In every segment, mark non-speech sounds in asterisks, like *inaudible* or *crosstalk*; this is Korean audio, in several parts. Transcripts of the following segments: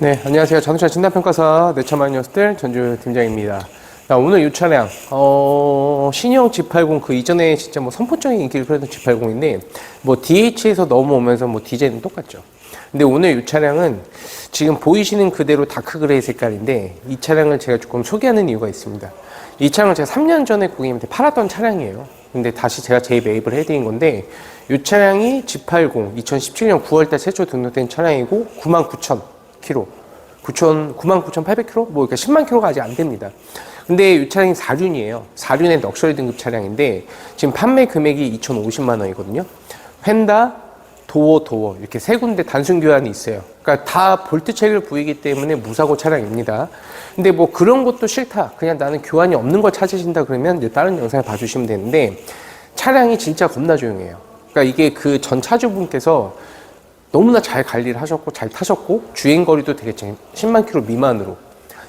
네, 안녕하세요. 자동차 진단평가사 내처만 녀석들 전주 팀장입니다. 자, 오늘 이 차량, 어, 신형 G80 그 이전에 진짜 뭐 선포적인 인기를 끌었던 G80인데, 뭐 DH에서 넘어오면서 뭐 디자인은 똑같죠. 근데 오늘 이 차량은 지금 보이시는 그대로 다크 그레이 색깔인데, 이 차량을 제가 조금 소개하는 이유가 있습니다. 이 차량을 제가 3년 전에 고객님한테 팔았던 차량이에요. 근데 다시 제가 재매입을 해드린 건데, 이 차량이 G80 2017년 9월달 최초 등록된 차량이고 99,000 킬로, 9천, 99,800km? 뭐, 그러니까 10만 킬로가 아직 안 됩니다. 근데 이 차량이 4륜이에요. 4륜의 럭셔리 등급 차량인데, 지금 판매 금액이 2,050만 원이거든요. 펜다, 도어, 도어. 이렇게 세 군데 단순 교환이 있어요. 그러니까 다 볼트 체계를 보이기 때문에 무사고 차량입니다. 근데 뭐 그런 것도 싫다. 그냥 나는 교환이 없는 걸 찾으신다 그러면 이제 다른 영상을 봐주시면 되는데, 차량이 진짜 겁나 조용해요. 그러니까 이게 그 전 차주분께서 너무나 잘 관리를 하셨고 잘 타셨고 주행 거리도 되게 10만 킬로 미만으로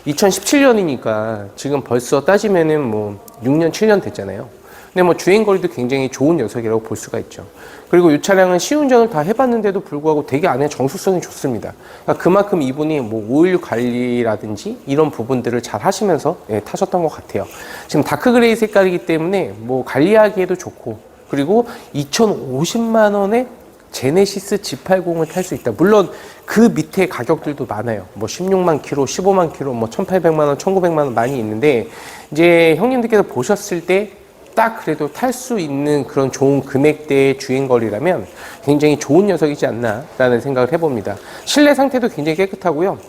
2017년이니까 지금 벌써 따지면은 뭐 6년 7년 됐잖아요. 근데 뭐 주행 거리도 굉장히 좋은 녀석이라고 볼 수가 있죠. 그리고 이 차량은 시운전을 다 해봤는데도 불구하고 되게 안에 정수성이 좋습니다. 그러니까 그만큼 이분이 뭐 오일 관리라든지 이런 부분들을 잘 하시면서 예, 타셨던 것 같아요. 지금 다크 그레이 색깔이기 때문에 뭐 관리하기에도 좋고 그리고 2,050만 원에 제네시스 G80을 탈 수 있다. 물론 그 밑에 가격들도 많아요. 뭐 16만 킬로, 15만 킬로, 뭐 1,800만 원, 1,900만 원 많이 있는데 이제 형님들께서 보셨을 때 딱 그래도 탈 수 있는 그런 좋은 금액대의 주행 거리라면 굉장히 좋은 녀석이지 않나라는 생각을 해봅니다. 실내 상태도 굉장히 깨끗하고요.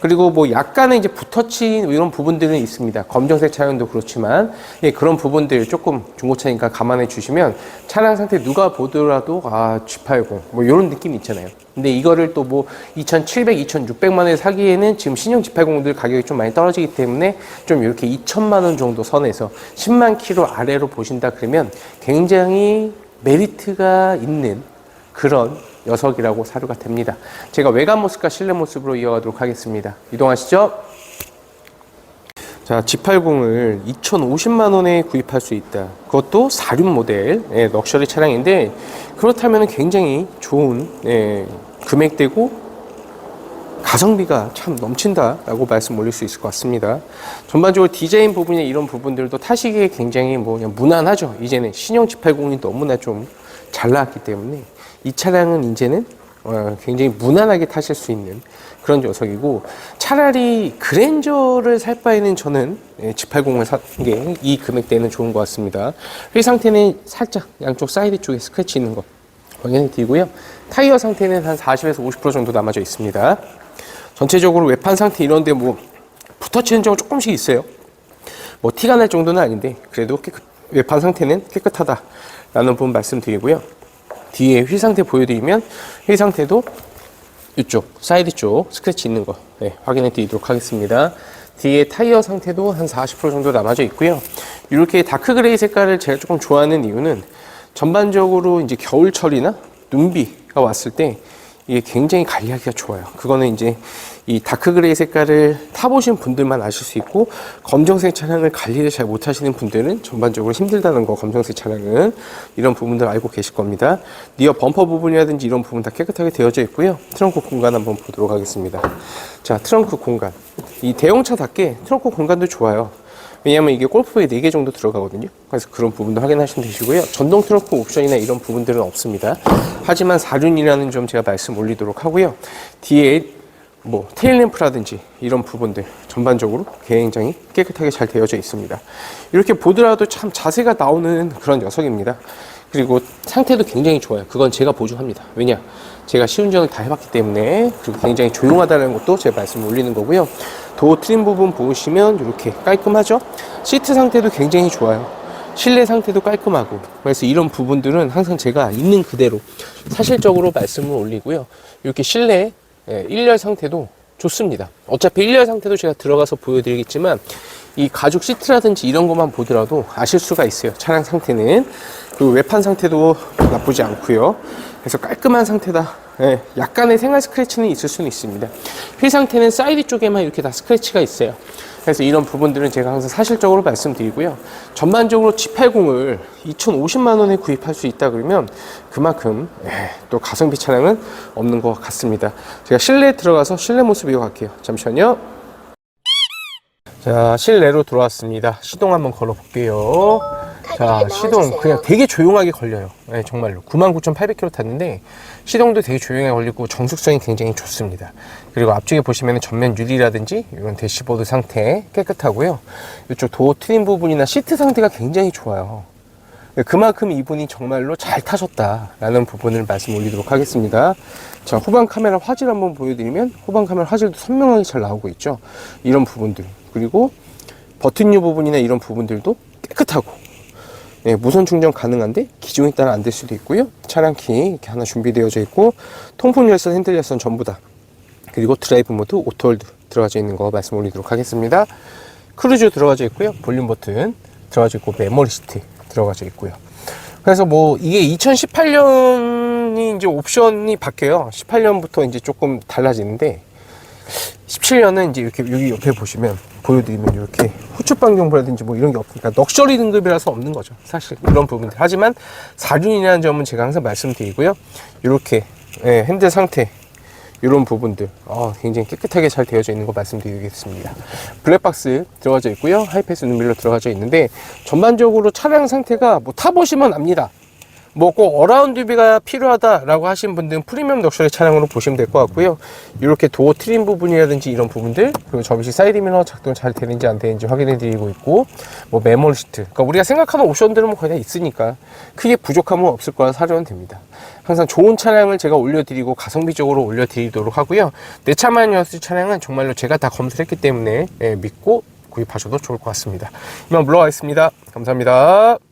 그리고 뭐 약간의 이제 붓터친 이런 부분들은 있습니다. 검정색 차량도 그렇지만 예, 그런 부분들 조금 중고차니까 감안해 주시면 차량 상태 누가 보더라도 아 G80 뭐 이런 느낌이 있잖아요. 근데 이거를 또 뭐 2,700, 2,600만 원에 사기에는 지금 신형 G80들 가격이 좀 많이 떨어지기 때문에 좀 이렇게 2천만 원 정도 선에서 10만 킬로 아래로 보신다 그러면 굉장히 메리트가 있는 그런 녀석이라고 사료가 됩니다. 제가 외관 모습과 실내 모습으로 이어가도록 하겠습니다. 이동하시죠. 자, G80을 2,050만 원에 구입할 수 있다. 그것도 4륜 모델, 예, 럭셔리 차량인데 그렇다면 굉장히 좋은 예, 금액대고 가성비가 참 넘친다라고 말씀 올릴 수 있을 것 같습니다. 전반적으로 디자인 부분에 이런 부분들도 타시기에 굉장히 뭐 그냥 무난하죠. 이제는 신형 G80이 너무나 좀 잘 나왔기 때문에 이 차량은 이제는 어, 굉장히 무난하게 타실 수 있는 그런 녀석이고 차라리 그랜저를 살 바에는 저는 예, G80을 사는 게이 금액대는 좋은 것 같습니다. 휠 상태는 살짝 양쪽 사이드 쪽에 스크래치 있는 거 확인해 드리고요. 타이어 상태는 한 40에서 50% 정도 남아져 있습니다. 전체적으로 외판 상태 이런데 뭐 붙어치는 점은 조금씩 있어요. 뭐 티가 날 정도는 아닌데 그래도 깨끗, 외판 상태는 깨끗하다라는 부분 말씀드리고요. 뒤에 휠 상태 보여드리면 휠 상태도 이쪽 사이드 쪽 스크래치 있는 거 네, 확인해 드리도록 하겠습니다. 뒤에 타이어 상태도 한 40% 정도 남아져 있고요. 이렇게 다크 그레이 색깔을 제가 조금 좋아하는 이유는 전반적으로 이제 겨울철이나 눈비가 왔을 때 이게 굉장히 관리하기가 좋아요. 그거는 이제 이 다크 그레이 색깔을 타보신 분들만 아실 수 있고 검정색 차량을 관리를 잘 못하시는 분들은 전반적으로 힘들다는 거 검정색 차량은 이런 부분들 알고 계실 겁니다. 리어 범퍼 부분이라든지 이런 부분 다 깨끗하게 되어져 있고요. 트렁크 공간 한번 보도록 하겠습니다. 자 트렁크 공간 이 대형차답게 트렁크 공간도 좋아요. 왜냐하면 이게 골프에 4개 정도 들어가거든요. 그래서 그런 부분도 확인하시면 되시고요. 전동 트렁크 옵션이나 이런 부분들은 없습니다. 하지만 4륜이라는 점 제가 말씀 올리도록 하고요. 뒤에 뭐 테일램프라든지 이런 부분들 전반적으로 굉장히 깨끗하게 잘 되어져 있습니다. 이렇게 보더라도 참 자세가 나오는 그런 녀석입니다. 그리고 상태도 굉장히 좋아요. 그건 제가 보조합니다. 왜냐? 제가 시운전을 다 해봤기 때문에 그리고 굉장히 조용하다는 것도 제가 말씀 올리는 거고요. 도어 트림 부분 보시면 이렇게 깔끔하죠? 시트 상태도 굉장히 좋아요. 실내 상태도 깔끔하고 그래서 이런 부분들은 항상 제가 있는 그대로 사실적으로 *laughs* 말씀을 올리고요. 이렇게 실내 예, 1열 상태도 좋습니다. 어차피 1열 상태도 제가 들어가서 보여드리겠지만 이 가죽 시트라든지 이런 것만 보더라도 아실 수가 있어요. 차량 상태는 그리고 외판 상태도 나쁘지 않고요. 그래서 깔끔한 상태다. 예, 약간의 생활 스크래치는 있을 수는 있습니다. 휠 상태는 사이드 쪽에만 이렇게 다 스크래치가 있어요. 그래서 이런 부분들은 제가 항상 사실적으로 말씀드리고요. 전반적으로 G80을 2,050만 원에 구입할 수 있다 그러면 그만큼 예, 또 가성비 차량은 없는 것 같습니다. 제가 실내에 들어가서 실내 모습 이어갈게요. 잠시만요. 자, 실내로 들어왔습니다. 시동 한번 걸어 볼게요. 자, 시동 그냥 되게 조용하게 걸려요. 네, 정말로. 99,800km 탔는데 시동도 되게 조용하게 걸리고 정숙성이 굉장히 좋습니다. 그리고 앞쪽에 보시면 전면 유리라든지 이런 대시보드 상태 깨끗하고요. 이쪽 도어 트림 부분이나 시트 상태가 굉장히 좋아요. 그만큼 이분이 정말로 잘 타셨다라는 부분을 말씀 올리도록 하겠습니다. 자, 후방 카메라 화질 한번 보여드리면 후방 카메라 화질도 선명하게 잘 나오고 있죠. 이런 부분들. 그리고 버튼류 부분이나 이런 부분들도 깨끗하고 예, 무선 충전 가능한데 기종에 따라 안 될 수도 있고요. 차량 키 이렇게 하나 준비되어져 있고 통풍 열선, 핸들 열선 전부 다 그리고 드라이브 모드 오토홀드 들어가져 있는 거 말씀 올리도록 하겠습니다. 크루즈 들어가져 있고요. 볼륨 버튼 들어가져 있고 메모리 시트 들어가져 있고요. 그래서 뭐 이게 2018년이 이제 옵션이 바뀌어요. 18년부터 이제 조금 달라지는데 17년은 이제 이렇게 여기 옆에 보시면 보여드리면 이렇게 후추방 정보라든지 뭐 이런 게 없으니까 넉셔리 등급이라서 없는 거죠. 사실 이런 부분들. 하지만 4륜이라는 점은 제가 항상 말씀드리고요. 이렇게 예, 핸들 상태 이런 부분들 어, 굉장히 깨끗하게 잘 되어져 있는 거 말씀드리겠습니다. 블랙박스 들어가져 있고요. 하이패스 눈밀러 들어가져 있는데 전반적으로 차량 상태가 뭐 타보시면 압니다. 뭐꼭 어라운드비가 필요하다라고 하신 분들은 프리미엄 럭셔리 차량으로 보시면 될 것 같고요. 이렇게 도어 트림 부분이라든지 이런 부분들 그리고 접이식 사이드 미러 작동 잘 되는지 안 되는지 확인해 드리고 있고 뭐 메모리 시트 그러니까 우리가 생각하는 옵션들은 뭐 거의 다 있으니까 크게 부족함은 없을 거라 사려면 됩니다. 항상 좋은 차량을 제가 올려드리고 가성비적으로 올려드리도록 하고요. 내 차만 였을 차량은 정말로 제가 다 검수를 했기 때문에 예, 믿고 구입하셔도 좋을 것 같습니다. 이만 물러가겠습니다. 감사합니다.